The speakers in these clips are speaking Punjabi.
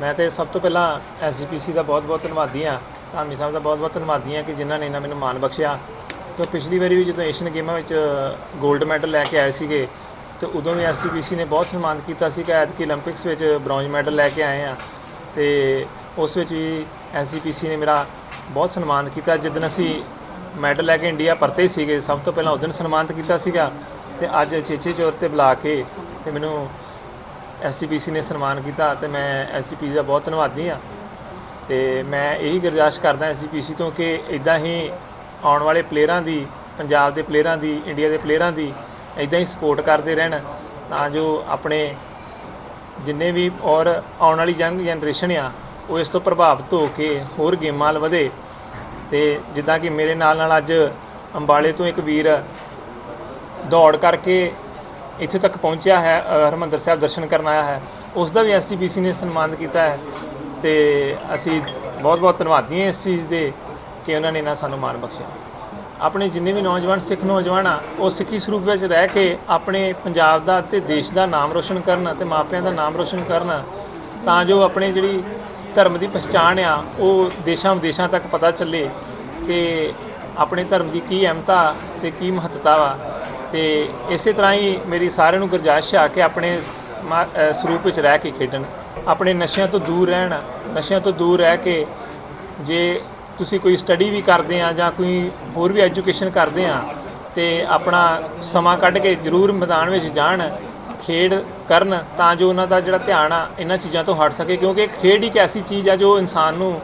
ਮੈਂ ਤੇ ਸਭ ਤੋਂ ਪਹਿਲਾਂ ਐਸਜੀਪੀਸੀ ਦਾ ਬਹੁਤ-ਬਹੁਤ ਧੰਨਵਾਦੀ ਆ ਧਾਮੀ ਸਾਹਿਬ ਦਾ ਬਹੁਤ-ਬਹੁਤ ਧੰਨਵਾਦੀ ਆ ਕਿ ਜਿਨ੍ਹਾਂ ਨੇ ਇਹਨਾਂ ਮੈਨੂੰ ਮਾਨ ਬਖਸ਼ਿਆ। ਕਿਉਂ ਪਿਛਲੀ ਵਾਰੀ ਵੀ ਜਦੋਂ ਏਸ਼ੀਅਨ ਗੇਮਾਂ ਵਿੱਚ 골ਡ ਮੈਡਲ ਲੈ ਕੇ ਆਏ ਸੀਗੇ, ਤੇ ਉਦੋਂ ਵੀ ਐਸਜੀਪੀਸੀ ਨੇ ਬਹੁਤ ਸਨਮਾਨਿਤ ਕੀਤਾ ਸੀ ਕਿ ਐਤਕੀ 올림픽ਸ ਵਿੱਚ ਬ੍ਰੌਂਜ ਮੈਡਲ ਲੈ ਕੇ ਆਏ ਆ ਤੇ ਉਸ ਵਿੱਚ ਵੀ ਐਸਜੀਪੀਸੀ ਨੇ ਮੇਰਾ ਬਹੁਤ ਸਨਮਾਨ ਕੀਤਾ। ਜਿੱਦਨ ਅਸੀਂ ਮੈਡਲ ਲੈ ਕੇ ਇੰਡੀਆ ਪਰਤੇ ਸੀਗੇ, ਸਭ ਤੋਂ ਪਹਿਲਾਂ ਉਸ ਦਿਨ ਸਨਮਾਨਿਤ ਕੀਤਾ ਸੀਗਾ। ਤੇ ਅੱਜ ਚੇਚੇ ਚੋਰ ਤੇ ਬੁਲਾ ਕੇ ਤੇ ਮੈਨੂੰ ਐਸਜੀਪੀਸੀ ਨੇ ਸਨਮਾਨ ਕੀਤਾ ਤੇ ਮੈਂ ਐਸਜੀਪੀਸੀ ਦਾ ਬਹੁਤ ਧੰਨਵਾਦੀ ਹਾਂ। ਤੇ ਮੈਂ ਇਹੀ ਗੁਰਜਾਇਸ਼ ਕਰਦਾ ਐਸਜੀਪੀਸੀ ਤੋਂ ਕਿ ਇਦਾਂ ਹੀ ਆਉਣ ਵਾਲੇ ਪਲੇਅਰਾਂ ਦੀ, ਪੰਜਾਬ ਦੇ ਪਲੇਅਰਾਂ ਦੀ, ਇੰਡੀਆ ਦੇ ਪਲੇਅਰਾਂ ਦੀ ਇਦਾਂ ਹੀ ਸਪੋਰਟ ਕਰਦੇ ਰਹਿਣ ਤਾਂ ਜੋ ਆਪਣੇ ਜਿੰਨੇ ਵੀ ਔਰ ਆਉਣ ਵਾਲੀ ਯੰਗ ਜਨਰੇਸ਼ਨ ਆ, ਉਹ ਇਸ ਤੋਂ ਪ੍ਰਭਾਵਿਤ ਹੋ ਕੇ ਹੋਰ ਗੇਮਾਂ ਵੱਲ ਵਧੇ। ਤੇ ਜਿੱਦਾਂ ਕਿ ਮੇਰੇ ਨਾਲ ਨਾਲ ਅੱਜ ਅੰਬਾਲੇ ਤੋਂ ਇੱਕ ਵੀਰ ਦੌੜ ਕਰਕੇ ਇੱਥੇ ਤੱਕ ਪਹੁੰਚਿਆ ਹੈ ਅ, ਹਰਿਮੰਦਰ ਸਾਹਿਬ ਦਰਸ਼ਨ ਕਰਨ ਆਇਆ ਹੈ। ਉਸ ਦਾ ਵੀ ਐਸਜੀਪੀਸੀ ਨੇ ਸਨਮਾਨਿਤ ਕੀਤਾ ਹੈ ਤੇ ਅਸੀਂ ਬਹੁਤ ਬਹੁਤ ਧੰਨਵਾਦੀ ਹਾਂ ਇਸ ਚੀਜ਼ ਦੇ ਕਿ ਉਹਨਾਂ ਨੇ ਨਾ ਸਾਨੂੰ ਮਾਣ ਬਖਸ਼ਿਆ। ਆਪਣੇ ਜਿੰਨੇ ਵੀ ਨੌਜਵਾਨ ਸਿੱਖ ਨੌਜਵਾਨ ਆ ਉਹ ਸਿੱਖੀ ਸਰੂਪ ਵਿੱਚ ਰਹਿ ਕੇ ਆਪਣੇ ਪੰਜਾਬ ਦਾ ਤੇ ਦੇਸ਼ ਦਾ ਨਾਮ ਰੋਸ਼ਨ ਕਰਨ ਤੇ ਮਾਪਿਆਂ ਦਾ ਨਾਮ ਰੋਸ਼ਨ ਕਰਨ ਤਾਂ ਜੋ ਆਪਣੇ ਜਿਹੜੀ ਧਰਮ ਦੀ ਪਛਾਣ ਆ ਉਹ ਦੇਸ਼ਾਂ ਵਿਦੇਸ਼ਾਂ ਤੱਕ ਪਤਾ ਚੱਲੇ ਕਿ ਆਪਣੇ ਧਰਮ ਦੀ ਕੀ ਅਹਿਮਤਾ ਤੇ ਕੀ ਮਹੱਤਤਾ ਵਾ। ਤੇ ਇਸੇ ਤਰ੍ਹਾਂ ਹੀ ਮੇਰੀ ਸਾਰਿਆਂ ਨੂੰ ਗੁਰਜਾਇਸ਼ ਆ ਕਿ ਆਪਣੇ ਮਾ- ਸਰੂਪ ਵਿੱਚ ਰਹਿ ਕੇ ਖੇਡਣ, ਆਪਣੇ ਨਸ਼ਿਆਂ ਤੋਂ ਦੂਰ ਰਹਿਣ, ਨਸ਼ਿਆਂ ਤੋਂ ਦੂਰ ਰਹਿ ਕੇ ਜੇ ਤੁਸੀਂ ਕੋਈ ਸਟੱਡੀ ਵੀ ਕਰਦੇ ਆ ਜਾਂ ਕੋਈ ਹੋਰ ਵੀ ਐਜੂਕੇਸ਼ਨ ਕਰਦੇ ਆ ਤੇ ਆਪਣਾ ਸਮਾਂ ਕੱਢ ਕੇ ਜ਼ਰੂਰ ਮੈਦਾਨ ਵਿੱਚ ਜਾਣ, ਖੇਡ ਕਰਨ ਤਾਂ ਜੋ ਉਹਨਾਂ ਦਾ ਜਿਹੜਾ ਧਿਆਨ ਆ ਇਹਨਾਂ ਚੀਜ਼ਾਂ ਤੋਂ ਹਟ ਸਕੇ, ਕਿਉਂਕਿ ਖੇਡ ਇੱਕ ਐਸੀ ਚੀਜ਼ ਆ ਜੋ ਇਨਸਾਨ ਨੂੰ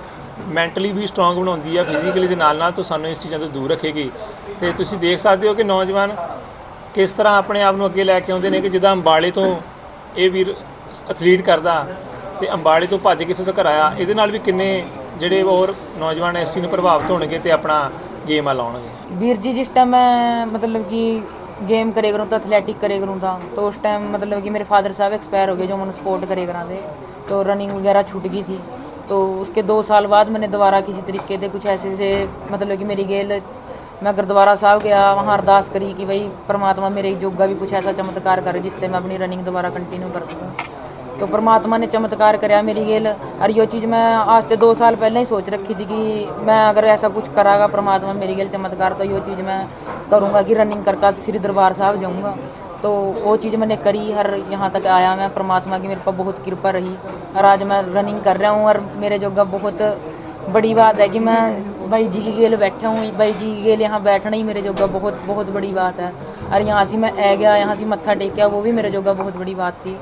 ਮੈਂਟਲੀ ਵੀ ਸਟਰੋਂਗ ਬਣਾਉਂਦੀ ਆ ਫਿਜ਼ੀਕਲੀ ਦੇ ਨਾਲ ਨਾਲ ਤੋਂ ਸਾਨੂੰ ਇਸ ਚੀਜ਼ਾਂ ਤੋਂ ਦੂਰ ਰੱਖੇਗੀ। ਤੇ ਤੁਸੀਂ ਦੇਖ ਸਕਦੇ ਹੋ ਕਿ ਨੌਜਵਾਨ ਕਿਸ ਤਰ੍ਹਾਂ ਆਪਣੇ ਆਪ ਨੂੰ ਅੱਗੇ ਲੈ ਕੇ ਆਉਂਦੇ ਨੇ ਕਿ ਜਿੱਦਾਂ ਅੰਬਾਲੇ ਤੋਂ ਇਹ ਵੀਰ ਐਥਲੀਟ ਕਰਦਾ ਤੇ ਅੰਬਾਲੇ ਤੋਂ ਭੱਜ ਕੇ ਇੱਥੋਂ ਤੱਕ ਆਇਆ ਇਹਦੇ ਨਾਲ ਵੀ ਕਿੰਨੇ ਜਿਹੜੇ ਹੋਰ ਨੌਜਵਾਨ ਇਸ ਚੀਜ਼ ਨੂੰ ਪ੍ਰਭਾਵਿਤ ਹੋਣਗੇ ਤੇ ਆਪਣਾ ਗੇਮ ਆ ਲਾਉਣਗੇ वीर जी जिस टाइम मैं मतलब कि गेम करे करूँ तो एथलेटिक करे करूँ था तो उस टाइम मतलब कि मेरे फादर साहब एक्सपायर हो गए जो मैंने स्पोर्ट करे करा थे तो रनिंग वगैरह छूट गई थी तो उसके दो साल बाद मैंने दोबारा किसी तरीके से कुछ ऐसे से मतलब कि मेरी गेल मैं गुरुद्वारा साहब गया, वहाँ अरदास करी कि भाई परमात्मा मेरे जोगा भी कुछ ऐसा चमत्कार करे जिससे मैं अपनी रनिंग दोबारा कंटिन्यू कर सकूँ। तो परमात्मा ने चमत्कार कराया मेरी गेल। और यो चीज़ मैं आज से दो साल पहले ही सोच रखी थी कि मैं अगर ऐसा कुछ करागा, परमात्मा मेरी गेल चमत्कार तो यो चीज़ मैं करूँगा कि रनिंग करके श्री दरबार साहब जाऊँगा। तो वो चीज़ मैंने करी, हर यहाँ तक आया मैं परमात्मा की मेरे पर बहुत कृपा रही। और आज मैं रनिंग कर रहा हूँ और मेरे जोगा बहुत बड़ी बात है कि मैं भाई जी की गेल बैठा हूँ भाई जी की गेल यहाँ बैठना ही मेरे जोगा बहुत बहुत बड़ी बात है और यहाँ से मैं आ गया यहाँ से मत्था टेकिया वो भी मेरे जोगा बहुत बड़ी बात थी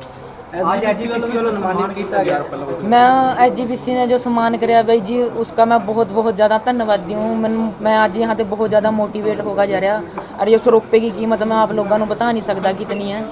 ਅੱਜ ਐਜੂਕੇਸ਼ਨ ਵੱਲੋਂ ਸਨਮਾਨਿਤ ਕੀਤਾ ਗਿਆ मैं एस जी ने जो सम्मान कराया भाई जी उसका मैं बहुत बहुत ज़्यादा धन्यवादी हूँ मैं मैं आज यहाँ ਤੇ ਬਹੁਤ ਜ਼ਿਆਦਾ ਮੋਟੀਵੇਟ ਹੋਗਾ ਜਾ ਰਿਹਾ ਔਰ ਇਸ ਰੁਪਏ ਦੀ ਕੀਮਤ ਮੈਂ ਆਪ ਲੋਕਾਂ ਨੂੰ ਬਤਾ ਨਹੀਂ ਸਕਦਾ ਕਿਤਨੀ ਹੈ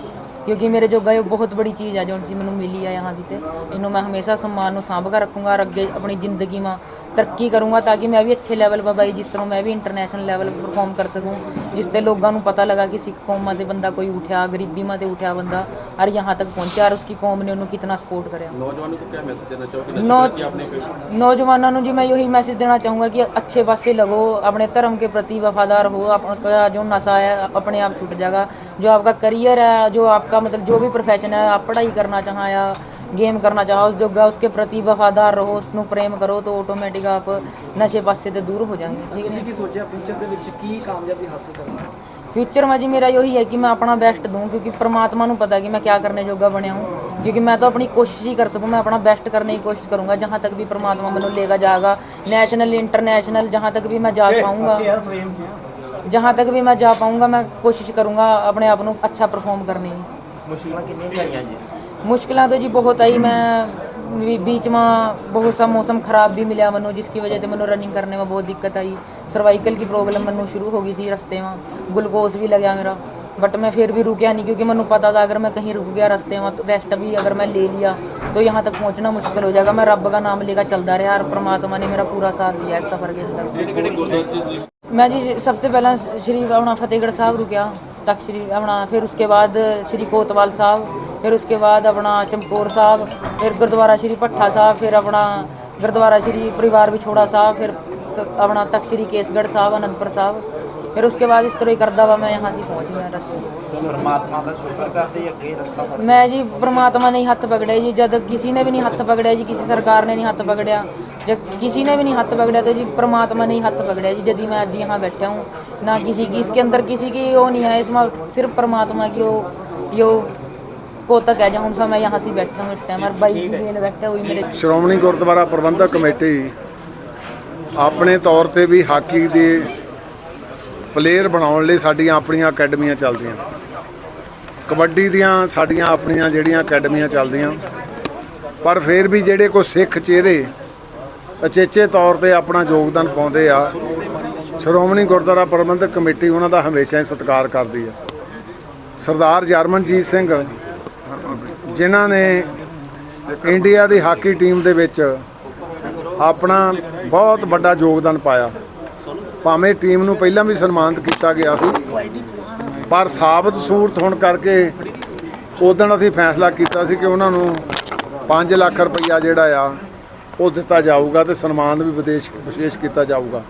ਕਿਉਂਕਿ ਮੇਰੇ ਜੋਗਾ ਇਹ ਬਹੁਤ ਬੜੀ ਚੀਜ਼ ਹੈ ਜੋ ਸੀ ਮੈਨੂੰ ਮਿਲੀ ਆ यहाँ ਸੀ ਤੇ ਇਹਨੂੰ ਮੈਂ ਹਮੇਸ਼ਾ सम्मान ਨੂੰ ਸਾਂਭ ਕੇ ਰੱਖੂੰਗਾ ਔਰ ਅੱਗੇ ਆਪਣੀ ਜ਼ਿੰਦਗੀ ਮਾ ਤਰੱਕੀ ਕਰੂੰਗਾ ਤਾਂ ਕਿ ਮੈਂ ਵੀ ਅੱਛੇ ਲੈਵਲ 'ਤੇ ਬਾਈ ਜਿਸ ਤਰ੍ਹਾਂ ਮੈਂ ਵੀ ਇੰਟਰਨੈਸ਼ਨਲ ਲੈਵਲ ਪਰਫਾਰਮ ਕਰ ਸਕੂੰ ਜਿਸ ਤੇ ਲੋਕਾਂ ਨੂੰ ਪਤਾ ਲਗਾ ਕਿ ਸਿੱਖ ਕੌਮਾਂ ਦੇ ਬੰਦਾ ਕੋਈ ਉਠਿਆ ਗਰੀਬੀ ਮਾ ਤੇ ਉਠਿਆ ਬੰਦਾ ਔਰ यहाँ तक पहुंचा और उसकी कौम ने उन्होंने कितना सपोर्ट करा ਨੌਜਵਾਨਾਂ ਨੂੰ ਕੀ ਮੈਸੇਜ ਦੇਣਾ ਚਾਹੋਗੇ ਨੌ ਕਿ आपने कोई ਨੌਜਵਾਨਾਂ ਨੂੰ ਜੀ ਮੈਂ ਯਹੀ ਮੈਸੇਜ ਦੇਣਾ ਚਾਹੂੰਗਾ ਕਿ ਅੱਛੇ ਪਾਸੇ लगो अपने धर्म के प्रति वफादार हो आपका जो नशा है अपने आप छूट जाएगा जो आपका करियर है जो आपका मतलब जो भी प्रोफेशन है आप पढ़ाई करना चाहो या ਗੇਮ ਕਰਨਾ ਚਾਹੋ ਉਸ ਜੋਗਾ ਉਸਕੇ ਪ੍ਰਤੀ ਵਫਾਦਾਰ ਰਹੋ ਉਸ ਨੂੰ ਪ੍ਰੇਮ ਕਰੋ ਤਾਂ ਆਟੋਮੈਟਿਕ ਆਪ ਨਸ਼ੇ ਪਾਸੇ ਤੇ ਦੂਰ ਹੋ ਜਾਣਗੇ ਠੀਕ ਹੈ ਤੁਸੀਂ ਕੀ ਸੋਚਿਆ ਫਿਊਚਰ ਦੇ ਵਿੱਚ ਕੀ ਕਾਮਯਾਬੀ ਹਾਸਲ ਕਰਨਾ? ਫਿਊਚਰ ਮਾ ਜੀ ਮੇਰਾ ਇਹੀ ਹੈ ਕਿ ਮੈਂ ਆਪਣਾ ਬੈਸਟ ਦੂੰ ਕਿਉਂਕਿ ਪ੍ਰਮਾਤਮਾ ਨੂੰ ਪਤਾ ਕਿ ਮੈਂ ਕਿਆ ਕਰਨੇ ਜੋਗਾ ਬਣਿਆ ਹੂੰ। ਕਿਉਂਕਿ ਮੈਂ ਤਾਂ ਆਪਣੀ ਕੋਸ਼ਿਸ਼ ਹੀ ਕਰ ਸਕੂੰ ਮੈਂ ਆਪਣਾ ਬੈਸਟ ਕਰਨ ਦੀ ਕੋਸ਼ਿਸ਼ ਕਰੂੰਗਾ ਜਹਾਂ ਤੱਕ ਵੀ ਪ੍ਰਮਾਤਮਾ ਮੈਨੂੰ ਲੈ ਕੇ ਜਾਗਾ ਨੈਸ਼ਨਲ ਇੰਟਰਨੈਸ਼ਨਲ ਜਹਾਂ ਤੱਕ ਵੀ ਮੈਂ ਜਾ ਪਾਉਂਗਾ ਜਹਾਂ ਤੱਕ ਵੀ ਮੈਂ ਜਾ ਪਾਉਂਗਾ ਮੈਂ ਕੋਸ਼ਿਸ਼ ਕਰੂੰਗਾ ਆਪਣੇ ਆਪ ਨੂੰ ਅੱਛਾ ਪਰਫਾਰਮ ਕਰਨੇ ਦੀ। ਮੁਸ਼ਕਿਲਾਂ ਕਿੰਨੀਆਂ ਆਈਆਂ ਜੀ? मुश्किलें तो जी बहुत आई मैं भी- बीच में बहुत सा मौसम ख़राब भी मिला मनु जिसकी वजह से मनु रनिंग करने में बहुत दिक्कत आई सर्वाइकल की प्रॉब्लम मनु शुरू हो गई थी रास्ते में ग्लूकोज भी लगा मेरा बट मैं फिर भी रुका नहीं क्योंकि मैंने पता था अगर मैं कहीं रुक गया रास्ते में तो रेस्ट भी अगर मैं ले लिया तो यहाँ तक पहुँचना मुश्किल हो जाएगा मैं रब का नाम लेकर चलता रहा और परमात्मा ने मेरा पूरा साथ दिया इस सफ़र के अंदर ਕਿਹੜੇ ਕਿਹੜੇ ਗੁਰਦੁਆਰੇ 'ਚ ਤੁਸੀਂ मैं जी सबसे पहला श्री अपना फतेहगढ़ साहब रुकिया तक श्री अपना फिर उसके बाद श्री कोतवाल साहब फिर उसके बाद अपना चमकौर साहब फिर गुरुद्वारा श्री भट्ठा साहब फिर अपना गुरुद्वारा श्री परिवार विछोड़ा साहब फिर त- अपना तक श्री केसगढ़ साहब अनंतपुर साहब फिर उसके बाद इस तरह ही करदा हुआ मैं यहाँ से पहुँच गया रास्ते में ਪਰਮਾਤਮਾ ਦਾ ਸ਼ੁਕਰ ਕਰਦੇ ਅੱਗੇ ਰਸਤਾ ਫੜ ਮੈਂ ਜੀ ਪ੍ਰਮਾਤਮਾ ਨੇ ਹੀ ਹੱਥ ਪਕੜਿਆ ਜੀ ਜਦ ਕਿਸੇ ਨੇ ਵੀ ਨਹੀਂ ਹੱਥ ਪਕੜਿਆ ਜੀ ਕਿਸੇ ਸਰਕਾਰ ਨੇ ਨਹੀਂ ਹੱਥ ਪਕੜਿਆ जब किसी ने भी नहीं हाथ पकड़ा तो जी परमात्मा ने ही हाथ पकड़ा जी यदि मैं आज यहाँ बैठा हूँ ना किसी की इसके अंदर किसी की वो नहीं है इसमें सिर्फ परमात्मा की वो यो कोतक है जहाँ सा मैं यहाँ से बैठा हूँ इस टाइम और भाई की देन बैठा हुई मेरे ਸ਼੍ਰੋਮਣੀ ਗੁਰਦੁਆਰਾ ਪ੍ਰਬੰਧਕ ਕਮੇਟੀ ਆਪਣੇ ਤੌਰ ਤੇ ਵੀ ਹਾਕੀ ਦੇ ਪਲੇਅਰ ਬਣਾਉਣ ਲਈ ਸਾਡੀਆਂ ਆਪਣੀਆਂ ਅਕੈਡਮੀਆਂ ਚੱਲਦੀਆਂ। ਕਬੱਡੀ ਦੀਆਂ ਸਾਡੀਆਂ ਆਪਣੀਆਂ ਜਿਹੜੀਆਂ ਅਕੈਡਮੀਆਂ ਚੱਲਦੀਆਂ। ਪਰ ਫਿਰ ਵੀ ਜਿਹੜੇ ਕੋਈ ਸਿੱਖ ਚਿਹਰੇ ਅਚੇਚੇ ਤੌਰ ਤੇ ਆਪਣਾ ਯੋਗਦਾਨ ਪਾਉਂਦੇ ਆ, ਸ਼੍ਰੋਮਣੀ ਗੁਰਦੁਆਰਾ ਪ੍ਰਬੰਧਕ ਕਮੇਟੀ ਉਹਨਾਂ ਦਾ ਹਮੇਸ਼ਾ ਹੀ ਸਤਿਕਾਰ ਕਰਦੀ ਆ। ਸਰਦਾਰ ਜਰਮਨਜੀਤ ਸਿੰਘ, ਜਿਨ੍ਹਾਂ ਨੇ ਇੰਡੀਆ ਦੀ ਹਾਕੀ ਟੀਮ ਦੇ ਵਿੱਚ ਆਪਣਾ ਬਹੁਤ ਵੱਡਾ ਯੋਗਦਾਨ ਪਾਇਆ। ਭਾਵੇਂ ਟੀਮ ਨੂੰ ਪਹਿਲਾਂ ਵੀ ਸਨਮਾਨਿਤ ਕੀਤਾ ਗਿਆ ਸੀ, ਪਰ ਸਾਬਤ ਸੂਰਤ ਹੋਣ ਕਰਕੇ ਉਦੋਂ ਅਸੀਂ ਫੈਸਲਾ ਕੀਤਾ ਸੀ ਕਿ ਉਹਨਾਂ ਨੂੰ 5 ਲੱਖ ਰੁਪਈਆ ਜਿਹੜਾ ਆ, ਉਹ ਦਿੱਤਾ ਜਾਊਗਾ ਤੇ ਸਨਮਾਨ ਵੀ ਵਿਦੇਸ਼ ਵਿਸ਼ੇਸ਼ ਕੀਤਾ ਜਾਊਗਾ।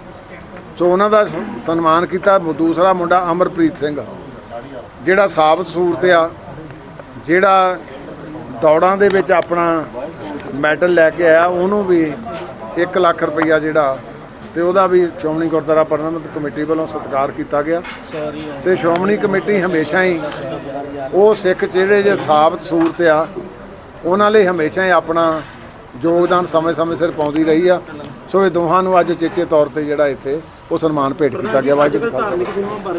ਸੋ ਉਹਨਾਂ ਦਾ ਸਨਮਾਨ ਕੀਤਾ ਦੂਸਰਾ ਮੁੰਡਾ ਅਮਰਪ੍ਰੀਤ ਸਿੰਘ, ਜਿਹੜਾ ਸਾਬਤ ਸੂਰਤ ਆ, ਜਿਹੜਾ ਦੌੜਾਂ ਦੇ ਵਿੱਚ ਆਪਣਾ ਮੈਡਲ ਲੈ ਕੇ ਆਇਆ, ਉਹਨੂੰ ਵੀ 1 ਲੱਖ ਰੁਪਈਆ ਜਿਹੜਾ ਤੇ ਉਹਦਾ ਵੀ ਸ਼੍ਰੋਮਣੀ ਗੁਰਦੁਆਰਾ ਪ੍ਰਬੰਧਕ ਕਮੇਟੀ ਵੱਲੋਂ ਸਤਿਕਾਰ ਕੀਤਾ ਗਿਆ। ਤੇ ਸ਼੍ਰੋਮਣੀ ਕਮੇਟੀ ਹਮੇਸ਼ਾ ਹੀ ਉਹ ਸਿੱਖ ਜਿਹੜੇ ਜੇ ਸਾਬਤ ਸੂਰਤ ਆ। ਉਹਨਾਂ ਲਈ ਹਮੇਸ਼ਾ ਹੀ ਆਪਣਾ ਯੋਗਦਾਨ ਸਮੇਂ-ਸਮੇਂ ਸਿਰ ਪਾਉਂਦੀ ਰਹੀ ਆ। ਸੋ ਇਹ ਦੋਹਾਂ ਨੂੰ ਅੱਜ ਚੇਚੇ ਤੌਰ ਤੇ ਜਿਹੜਾ ਇੱਥੇ ਉਹ ਸਨਮਾਨ ਭੇਟ ਕੀਤਾ ਗਿਆ। ਵਾਹਿਗੁਰੂ